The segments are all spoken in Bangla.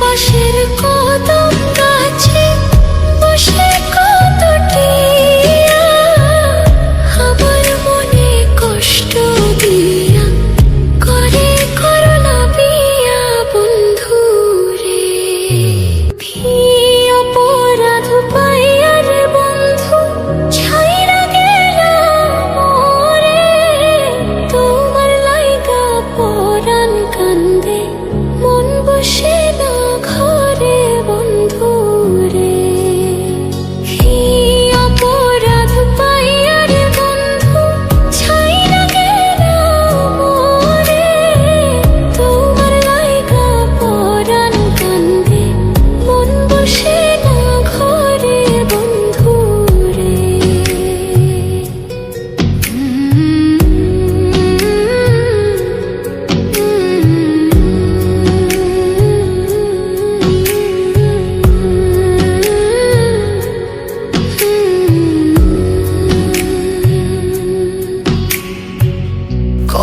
পাশের কথা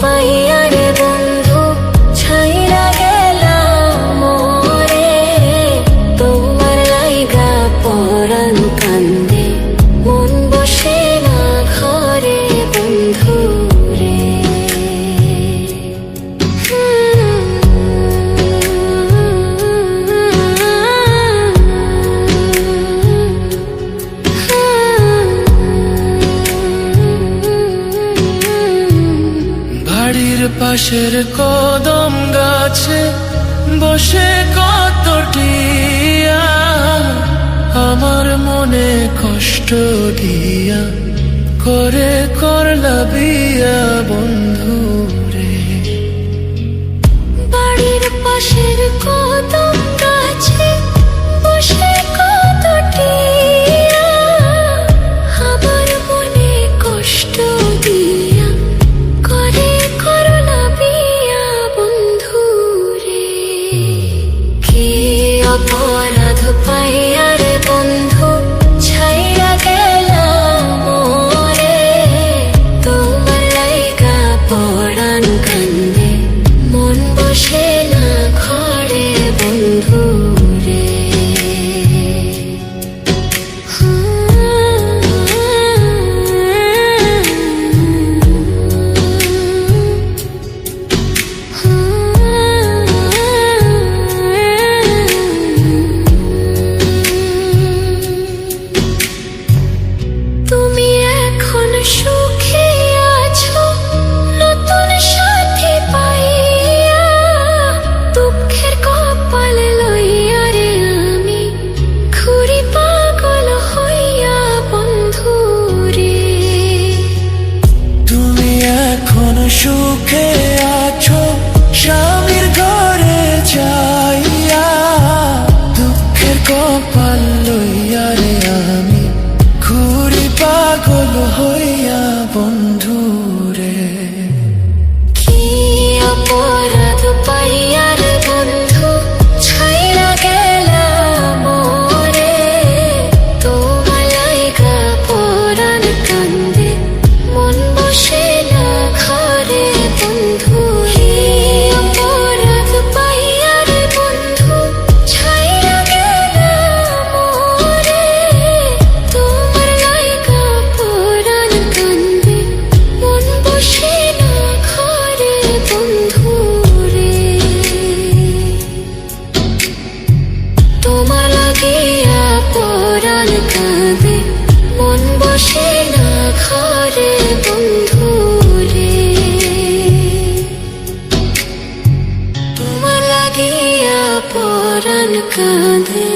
পাইয়া রে বন্ধু পাশের কদম গাছে বসে কতটি আমার মনে কষ্ট দিয়া করে করলা বিয়া বন্ধু। অপরাধ পাই আরে বন্ধু। হইয়া বন্ধু। কাঁদে